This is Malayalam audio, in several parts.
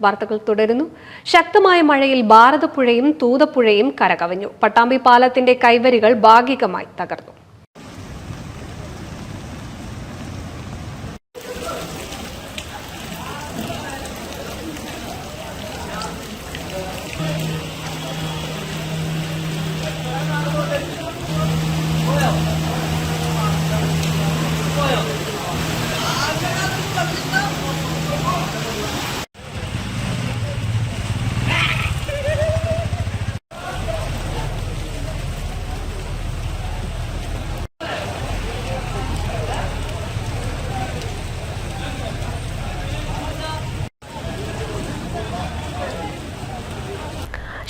വാർത്തകൾ തുടരുന്നു. ശക്തമായ മഴയിൽ ഭാരതപ്പുഴയും തൂതപ്പുഴയും കരകവിഞ്ഞു. പട്ടാമ്പി പാലത്തിന്റെ കൈവരികൾ ഭാഗികമായി തകർന്നു.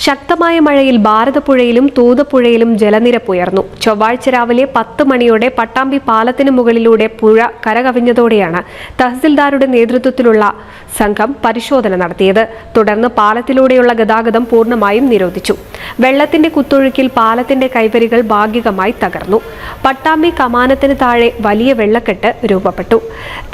ശക്തമായ മഴയിൽ ഭാരതപ്പുഴയിലും തൂതപ്പുഴയിലും ജലനിരപ്പ് ഉയർന്നു. ചൊവ്വാഴ്ച രാവിലെ പത്ത് മണിയോടെ പട്ടാമ്പി പാലത്തിന് മുകളിലൂടെ പുഴ കരകവിഞ്ഞതോടെയാണ് തഹസിൽദാരുടെ നേതൃത്വത്തിലുള്ള സംഘം പരിശോധന നടത്തിയത്. തുടർന്ന് പാലത്തിലൂടെയുള്ള ഗതാഗതം പൂർണമായും നിരോധിച്ചു. വെള്ളത്തിന്റെ കുത്തൊഴുക്കിൽ പാലത്തിന്റെ കൈവരികൾ ഭാഗികമായി തകർന്നു. പട്ടാമ്പി കമാനത്തിന് താഴെ വലിയ വെള്ളക്കെട്ട് രൂപപ്പെട്ടു.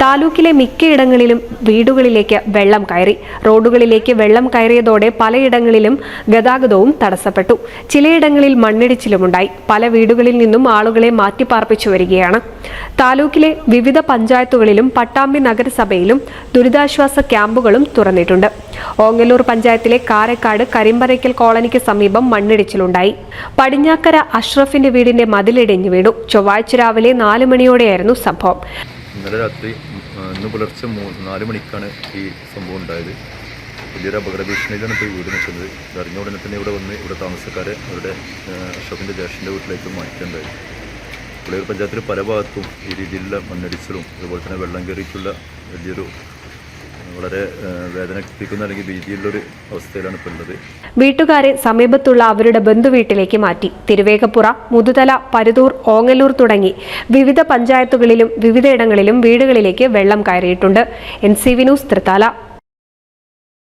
താലൂക്കിലെ മിക്കയിടങ്ങളിലും വീടുകളിലേക്ക് വെള്ളം കയറി. റോഡുകളിലേക്ക് വെള്ളം കയറിയതോടെ പലയിടങ്ങളിലും ഗതാഗതവും തടസ്സപ്പെട്ടു. ചിലയിടങ്ങളിൽ മണ്ണിടിച്ചിലുമുണ്ടായി. പല വീടുകളിൽ നിന്നും ആളുകളെ മാറ്റിപ്പാർപ്പിച്ചു വരികയാണ്. താലൂക്കിലെ വിവിധ പഞ്ചായത്തുകളിലും പട്ടാമ്പി നഗരസഭയിലും ദുരിതാശ്വാസ ക്യാമ്പുകളും തുറന്നിട്ടുണ്ട്. ഓങ്ങല്ലൂർ പഞ്ചായത്തിലെ കാരക്കാട് കരിമ്പറയ്ക്കൽ കോളനിക്ക് സമീപം മണ്ണിടിച്ചിലുണ്ടായി. പടിഞ്ഞാക്കര അഷ്റഫിന്റെ വീടിന്റെ മതിലിടിഞ്ഞു വീണു. ചൊവ്വാഴ്ച രാവിലെ നാല് മണിയോടെയായിരുന്നു സംഭവം. ഇന്നലെ രാത്രി ഇന്ന് പുലർച്ചെ നാല് മണിക്കാണ് ഈ സംഭവം ഉണ്ടായത്. വലിയൊരു അപകട ഭീഷണിയിലാണ് ഇപ്പോൾ വീട് നിൽക്കുന്നത്. ഇതറിഞ്ഞ ഉടനെ തന്നെ ഇവിടെ വന്ന് ഇവിടെ താമസക്കാരെ അവരുടെ അഷോക്കിന്റെ ജ്യേഷ്ഠന്റെ വീട്ടിലേക്ക് മാറ്റേണ്ടത് പുള്ളിയൂർ പഞ്ചായത്തിൽ പല ഭാഗത്തും ഈ രീതിയിലുള്ള മണ്ണിടിച്ചിലും അതുപോലെ തന്നെ വെള്ളം കയറിയിട്ടുള്ള വലിയൊരു വളരെ വേദനിപ്പിക്കുന്ന അല്ലെങ്കിൽ ഭീതിയുള്ളൊരു അവസ്ഥയിലാണ് ഇപ്പോൾ ഉള്ളത്. വീട്ടുകാരെ സമീപത്തുള്ള അവരുടെ ബന്ധുവീട്ടിലേക്ക് മാറ്റി. തിരുവേഗപ്പുറ മുതുതല പരുതൂർ ഓങ്ങല്ലൂർ തുടങ്ങി വിവിധ പഞ്ചായത്തുകളിലും വിവിധയിടങ്ങളിലും വീടുകളിലേക്ക് വെള്ളം കയറിയിട്ടുണ്ട്. N C V news Thrithala.